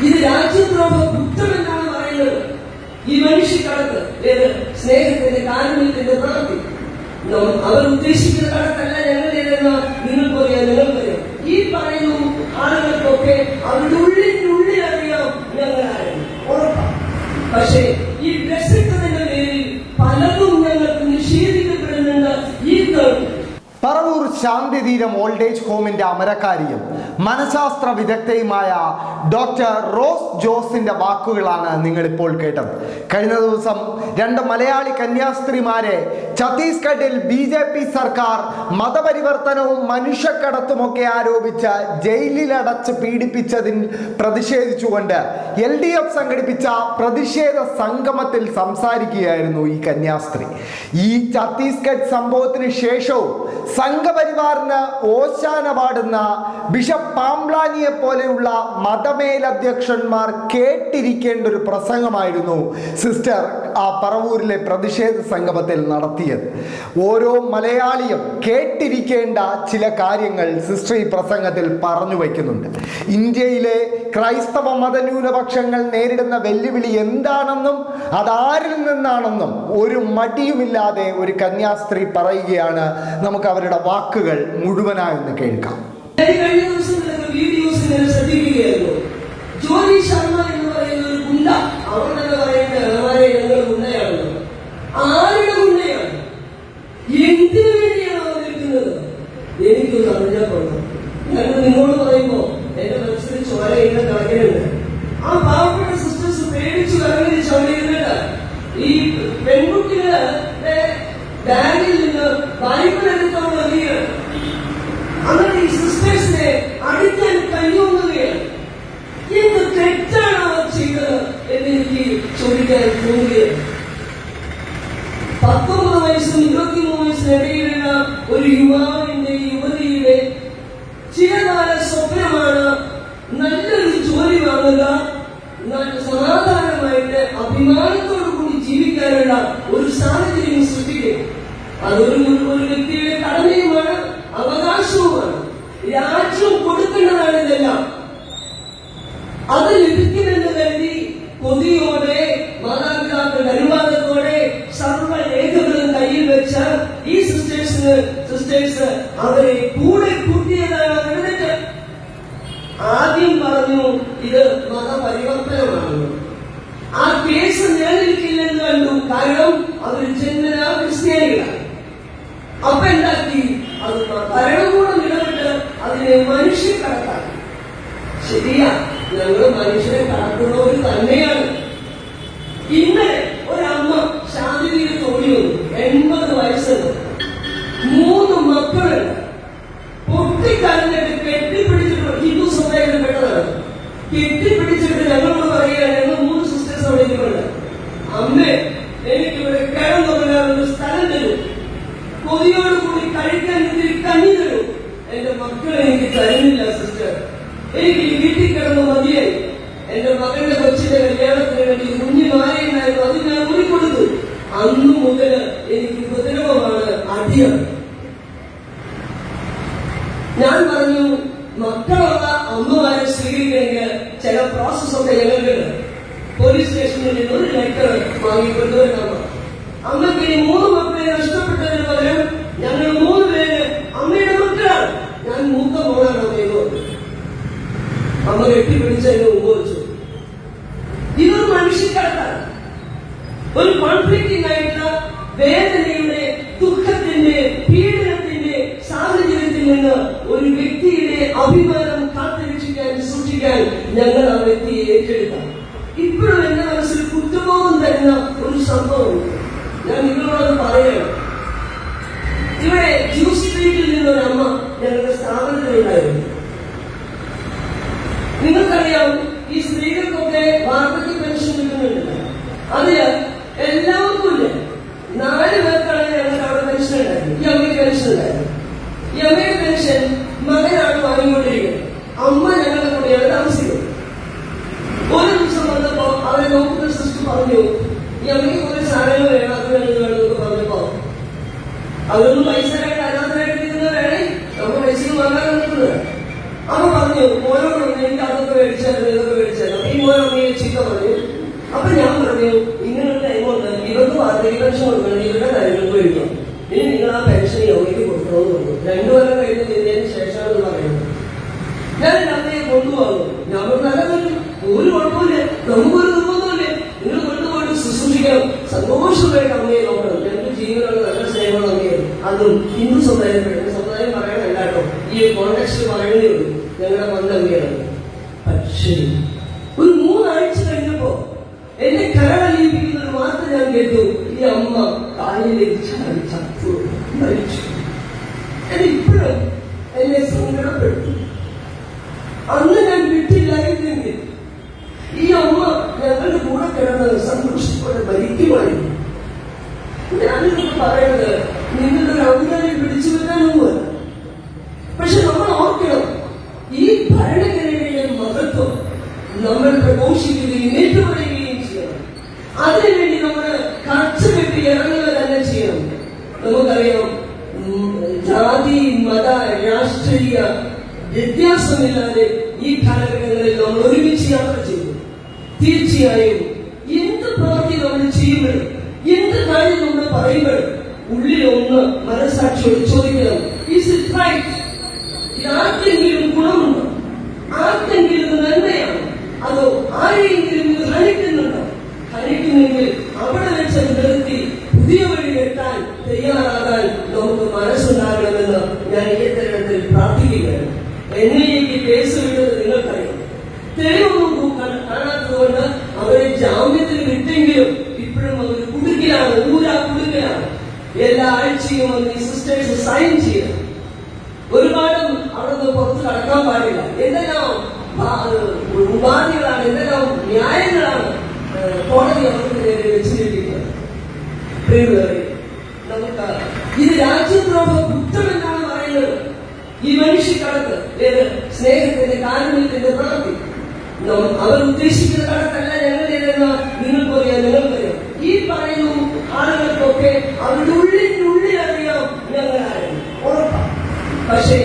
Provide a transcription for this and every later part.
ഇത് രാജ്യദ്രോഹ കുറ്റമെന്നാണ് പറയുന്നത്. ഈ മനുഷ്യക്കടത്ത് ഏത് സ്നേഹത്തിന്റെ കാരുണ്യത്തിന്റെ പ്രവൃത്തി അവർ ഉദ്ദേശിക്കുന്ന കടത്തല്ല ഞങ്ങളുടേതെന്ന് നിങ്ങൾക്കറിയാം നിങ്ങൾക്കറിയാം ഈ പറയുന്ന ആളുകൾക്കൊക്കെ അവരുടെ ഉള്ളിനുള്ളിൽ അറിയാം ഞങ്ങളായിരുന്നു ഉറപ്പാണ് പക്ഷേ ശാന്തിതീരം ഓൾഡ് ഏജ് ഹോമിന്റെ അമരക്കാരിയും മനഃശാസ്ത്ര വിദഗ്ധയുമായ ഡോക്ടർ റോസ് ജോസിന്റെ വാക്കുകളാണ് നിങ്ങൾ ഇപ്പോൾ കേട്ടത്. കഴിഞ്ഞ ദിവസം രണ്ട് മലയാളി കന്യാസ്ത്രീമാരെ ഛത്തീസ്ഗഡിൽ ബി ജെ പി സർക്കാർ മതപരിവർത്തനവും മനുഷ്യക്കടത്തുമൊക്കെ ആരോപിച്ച് ജയിലിലടച്ച് പീഡിപ്പിച്ചതിൽ പ്രതിഷേധിച്ചുകൊണ്ട് എൽ ഡി എഫ് സംഘടിപ്പിച്ച പ്രതിഷേധ സംഗമത്തിൽ സംസാരിക്കുകയായിരുന്നു ഈ കന്യാസ്ത്രീ. ഈ ഛത്തീസ്ഗഡ് സംഭവത്തിന് ശേഷവും സംഘപരിവാറിന് ഓശാന പാടുന്ന ബിഷപ്പ് പാംബ്ലാനിയെ പോലെയുള്ള മതമേലധ്യക്ഷന്മാർ കേട്ടിരിക്കേണ്ട ഒരു പ്രസംഗമായിരുന്നു സിസ്റ്റർ ആ പറവൂരിലെ പ്രതിഷേധ സംഗമത്തിൽ നടത്തിയത്. ഓരോ മലയാളിയും കേട്ടിരിക്കേണ്ട ചില കാര്യങ്ങൾ സിസ്റ്റർ ഈ പ്രസംഗത്തിൽ പറഞ്ഞു വയ്ക്കുന്നുണ്ട്. ഇന്ത്യയിലെ ക്രൈസ്തവ മതന്യൂനപക്ഷങ്ങൾ നേരിടുന്ന വെല്ലുവിളി എന്താണെന്നും അതാരിൽ നിന്നാണെന്നും ഒരു മടിയുമില്ലാതെ ഒരു കന്യാസ്ത്രീ പറയുകയാണ് നമുക്ക് അവരുടെ വാക്കുകൾ മുഴുവനായൊന്ന് കേൾക്കാം. കഴിഞ്ഞ ജോലി ശർമ്മ എന്ന് പറയുന്ന ഒരു ഗുണ്ട തന്നെ പറയുന്നത് യുവാവിന്റെ യുവതിയുടെ ചിരകാല സ്വപ്നമാണ് നല്ലൊരു ജോലി വാങ്ങുക സമാധാനമായിട്ട് അഭിമാനത്തോടു കൂടി ജീവിക്കാനുള്ള ഒരു സാഹചര്യം സൃഷ്ടിക്കുക. അതൊരു ഒരു വ്യക്തിയുടെ കടമയുമാണ് അവകാശവുമാണ്. രാജ്യം കൊടുക്കേണ്ടതാണ് ഇതെല്ലാം. അത് ലഭിക്കുമെന്ന് കരുതി കൊതിയോടെ അവരെ കൂടെ കൂട്ടിയതാണ് എന്നിട്ട് ആദ്യം പറഞ്ഞു ഇത് മതപരിവർത്തനമാണ്. ആ കേസ് നിലനിൽക്കില്ലെന്ന് കണ്ടു. കാരണം അവർ ജന്മന ക്രിസ്ത്യാനികളാണ് അപ്പൊ എന്താക്കി? അത് ഭരണകൂടം ഇടപെട്ട് അതിനെ മനുഷ്യ കടത്താക്കി ശരിയാ ഞങ്ങൾ മനുഷ്യരെ കടക്കുന്നവർ തന്നെയാണ് ഇന്നലെ ഒരമ്മ ശാന്തിയിൽ തോന്നി വന്നു എൺപത് വയസ്സുണ്ട് മൂന്ന് മക്കളുണ്ട് പൊട്ടിക്കരഞ്ഞിട്ട് കെട്ടിപ്പിടിച്ചിട്ട് ഹിന്ദു സമുദായത്തിൽ പെട്ടതാണ് കെട്ടിപ്പിടിച്ചിട്ട് ഞങ്ങളോട് പറയുകയാണ് ഞങ്ങൾ മൂന്ന് സിസ്റ്റേഴ്സ് അവിടെ ഇരിക്കുന്നുണ്ട് അമ്മേ എനിക്ക് ഇവിടെ കിടന്നുറങ്ങാൻ ഒരു സ്ഥലം തരും കൊതിയോട് കൂടി കഴിക്കാൻ ഇത്തിരി കഞ്ഞി തരും എന്റെ തരുന്നില്ല സിസ്റ്റർ എനിക്ക് ഈ വീട്ടിൽ കിടന്ന് മതിയായി. എന്റെ മകളുടെ കൊച്ചിന്റെ കല്യാണത്തിന് വേണ്ടി കുഞ്ഞു മാറിയുണ്ടായിരുന്നു അത് ഞാൻ ഊരിക്കൊടുത്തു. അന്നു മുതൽ എനിക്ക് ഉപദ്രവമാണ് അധികം. ഞാൻ പറഞ്ഞു മക്കളുള്ള അമ്മമാരെ സ്വീകരിക്കണമെങ്കിൽ ചില പ്രോസസ് ഒക്കെ ഞങ്ങൾക്കുണ്ട്. പോലീസ് സ്റ്റേഷനിൽ ഒരു ലെറ്റർ വാങ്ങിക്കൊണ്ടുവരണം. അമ്മയ്ക്ക് ഇനി മൂന്ന് മക്കളെ നഷ്ടപ്പെട്ടതിന് പകരം ഞങ്ങൾ മൂന്ന് പേര് അമ്മയുടെ മക്കളാണ് ഞാൻ മൂത്ത മോളാണ് അമ്മയോട് അമ്മ കെട്ടിപ്പിടിച്ചതിന് മുമ്പ് വെച്ചു. ഇതൊരു മനുഷ്യക്കടത്താണ് ഒരു കോൺഫ്ലിക്റ്റിംഗ് ആയിട്ടുള്ള വേദനയുടെ ദുഃഖത്തിന്റെ പീഡനത്തിന്റെ സാഹചര്യത്തിൽ നിന്ന് ഒരു വ്യക്തിയുടെ അഭിമാനം കാത്തുരക്ഷിക്കാൻ സൂക്ഷിക്കാൻ ഞങ്ങൾ ആ വ്യക്തിയെ ഏറ്റെടുക്കാം ഇപ്പോഴും എന്റെ മനസ്സിൽ കുറ്റബോധം തരുന്ന ഒരു സംഭവമുണ്ട്. ഞാൻ നിങ്ങളോട് പറയണം. ഇവിടെ ജ്യൂസ് സ്ട്രീറ്റിൽ നിന്നൊരമ്മ ഞങ്ങളുടെ സ്ഥാപനത്തിലുണ്ടായിരുന്നു. നിങ്ങൾക്കറിയാം ഈ സ്ത്രീകൾക്കൊക്കെ വാർദ്ധക്യ പെൻഷൻ കിട്ടുന്നുണ്ട്. അതിൽ എല്ലാവർക്കും ഇല്ല? നാല് പേർക്കാണ് ഞങ്ങൾക്ക് അവിടെ പെൻഷൻ ഉണ്ടായിരുന്നു. ഈ അമ്മയ്ക്ക് പെൻഷൻ ഉണ്ടായിരുന്നു. ഈ അമ്മയുടെ പെൻഷൻ മകനാണ് വാങ്ങിക്കൊണ്ടിരിക്കുന്നത്. അമ്മ ഞങ്ങളുടെ കൂടെയാണ് താമസിക്കുന്നത്. ഒരു ദിവസം വന്നപ്പോ അവരെ നോക്കുന്ന സിസ്റ്റർ പറഞ്ഞു ഈ അമ്മയ്ക്ക് കുറെ സാധനങ്ങൾ വേണം അത് വേണം വേണം പറഞ്ഞപ്പോ അതൊന്നും പൈസ കണ്ട് അനാഥരായിട്ട് ഇരുന്നവരാണ് നമ്മൾ പൈസ വാങ്ങാൻ നിൽക്കുന്നത് അമ്മ പറഞ്ഞു ഹിന്ദു സമുദായം സമുദായം പറയണല്ല കേട്ടോ ഈ കോൺടാക്സ്റ്റ് പറയണേ ഉള്ളൂ. ഞങ്ങളുടെ പന്തമ്മയാണ് പക്ഷേ ഒരു മൂന്നാഴ്ച കഴിഞ്ഞപ്പോ എന്നെ കരളലിയിപ്പിക്കുന്ന ഒരു വാർത്ത ഞാൻ കേട്ടു. ഈ അമ്മ കാലിലേക്ക് ചാടി ചത്തു മരിച്ചു ഇപ്പോഴും എന്നെ സങ്കടപ്പെട്ടു അന്ന് ഞാൻ വിട്ടില്ലായിരുന്നെങ്കിൽ ഈ അമ്മ ഞങ്ങളുടെ കൂടെ കിടന്ന് സന്തോഷത്തോടെ മരിക്കുമായിരുന്നു ഞാനിത് പറയുന്നത് നിങ്ങളുടെ ഒരു ഔദാര്യം പിടിച്ചു വെക്കാനൊന്നുമല്ല പക്ഷെ നമ്മൾ ഓർക്കണം ഈ ഭരണഘടനയുടെ മഹത്വം നമ്മൾ പ്രഘോഷിക്കുകയും ഏറ്റുപറയുകയും ചെയ്യണം. അതിനുവേണ്ടി നമ്മൾ കച്ചകെട്ടി ഇറങ്ങുക തന്നെ ചെയ്യണം. നമുക്കറിയാം ജാതി മത രാഷ്ട്രീയ വ്യത്യാസമില്ലാതെ ഈ കാലഘട്ടങ്ങളിൽ നമ്മൾ ഒരുമിച്ച് യാത്ര ചെയ്തു. തീർച്ചയായും എന്ത് പ്രവൃത്തി നമ്മൾ ചെയ്യുമ്പോഴും എന്ത് കാര്യം നമ്മൾ ഉള്ളിൽ ഒന്ന് മനസ്സാക്ഷിയോട് ചോദിക്കണം ഈസ് ഇറ്റ് റൈറ്റ് ഇത് ആർക്കെങ്കിലും ഗുണമുണ്ടോ ആർക്കെങ്കിലും ഇത് നന്മയാണ് അതോ ആരെയെങ്കിലും ഇത് ഹനിക്കുന്നുണ്ടോ ഹനിക്കുന്നെങ്കിൽ അവിടെ വെച്ച് നിർത്തി പുതിയ വഴി കെട്ടാൻ തയ്യാറാകാൻ നമുക്ക് മനസ്സുണ്ടാകണമെന്ന് ഞാൻ ഈ തരത്തിൽ പ്രാർത്ഥിക്കുകയാണ്. എന്നേക്ക് കേസ് വിട്ടത് നിങ്ങൾക്കറിയാം. തെളിവൊന്നും കാണ- കാണാത്തതുകൊണ്ട് അവരെ ജാമ്യത്തിൽ വിട്ടെങ്കിലും ഇപ്പോഴും അവർ കുടുക്കിലാണ് ഊരാ കുടുക്കിലാണ്. എല്ലാ ആഴ്ചയും ഈ സിസ്റ്റേഴ്സ് സൈൻ ചെയ്യണം. ഒരുപാട് അവിടെ നിന്ന് പുറത്ത് കടക്കാൻ പാടില്ല. എന്തെല്ലാം ഉപാധികളാണ് എന്തെല്ലാം ന്യായങ്ങളാണ് ഏഹ്, കോടതി അവർക്ക് നേരെ വെച്ചിരിക്കുന്നത്. പ്രിയമുള്ളവരെ, നമുക്ക് ഇത് രാജ്യദ്രോഹ കുറ്റമെന്നാണ് പറയുന്നത്. ഈ മനുഷ്യ കടത്ത് ഏത്? സ്നേഹത്തിന്റെ കാരുണ്യത്തിന്റെ പ്രവൃത്തി. അവർ ഉദ്ദേശിക്കുന്ന കടത്തല്ല ഞങ്ങളുടേതെന്ന് നിങ്ങൾക്കറിയാം നിങ്ങൾക്കറിയാം ഈ പറയുന്നു ആളുകൾക്കൊക്കെ അവരുടെ ഉള്ളിനുള്ളിൽ അറിയാം ഞങ്ങളാരും ഉറപ്പാണ് പക്ഷേ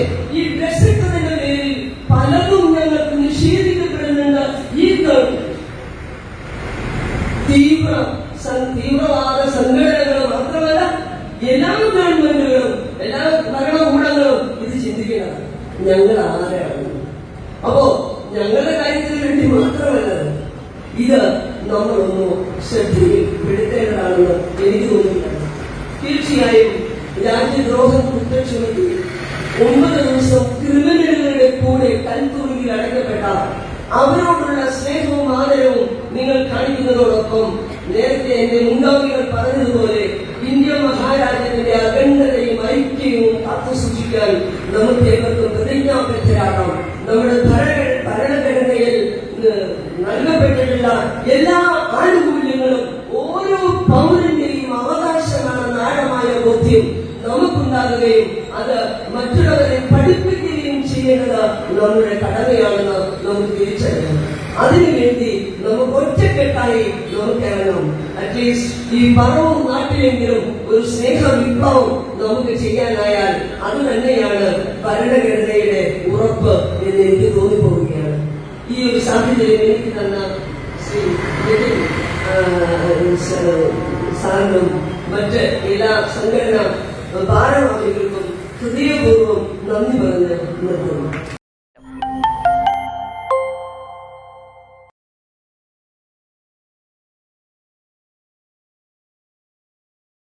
ഞങ്ങൾ ആരാണ് അപ്പോ ഞങ്ങളുടെ കാര്യത്തിന് വേണ്ടി മാത്രമല്ല ഇത് നമ്മളൊന്ന് ശ്രദ്ധയിൽ പെടുത്തേണ്ടതാണെന്ന് എനിക്ക് തോന്നുന്നില്ല തീർച്ചയായും രാജ്യദ്രോഹം കുറ്റം ഒമ്പത് ദിവസം ക്രിമിനലുകളുടെ കൂടെ കൽത്തൂരിൽ അടയ്ക്കപ്പെട്ട അവരോടുള്ള സ്നേഹവും ആദരവും നിങ്ങൾ കാണിക്കുന്നതോടൊപ്പം നേരത്തെ എന്റെ മുൻഗാമികൾ പറഞ്ഞതുപോലെ ഇന്ത്യ മഹാരാജ്യത്തിന്റെ അഖണ്ഡതയും ഐക്യവും കാത്തു സൂക്ഷിക്കാൻ നമുക്ക് ഏവർക്കും പ്രതിജ്ഞാബദ്ധരാകാം നമ്മുടെ ഭരണ ഭരണഘടനയിൽ നൽകപ്പെട്ടിട്ടുള്ള എല്ലാ ആനുകൂല്യങ്ങളും ഓരോ പൗരന്റെയും അവകാശമാണെന്ന ആഴമായ ബോധ്യം നമുക്കുണ്ടാകുകയും അത് മറ്റുള്ളവരെ പഠിപ്പിക്കുകയും ചെയ്യേണ്ടത് നമ്മുടെ കടമയാണെന്ന് നമുക്ക് തിരിച്ചറിയാം അതിനുവേണ്ടി നമുക്ക് ഒറ്റക്കെട്ടായി നമുക്ക് അറ്റ്ലീസ്റ്റ് ഈ പറവും നാട്ടിലെങ്കിലും ഒരു സ്നേഹ വിപ്ലവം നമുക്ക് ചെയ്യാനായാൽ അത് തന്നെയാണ് ഭരണഘടനയുടെ ഉറപ്പ് എന്ന് എനിക്ക് തോന്നിപ്പോവുകയാണ്. ഈ ഒരു സാഹചര്യം എനിക്ക് തന്ന ശ്രീ സാറിനും മറ്റ് എല്ലാ സംഘടനാ ഭാരവാഹികൾക്കും ഹൃദയപൂർവം നന്ദി പറഞ്ഞ് നിർത്തുന്നു.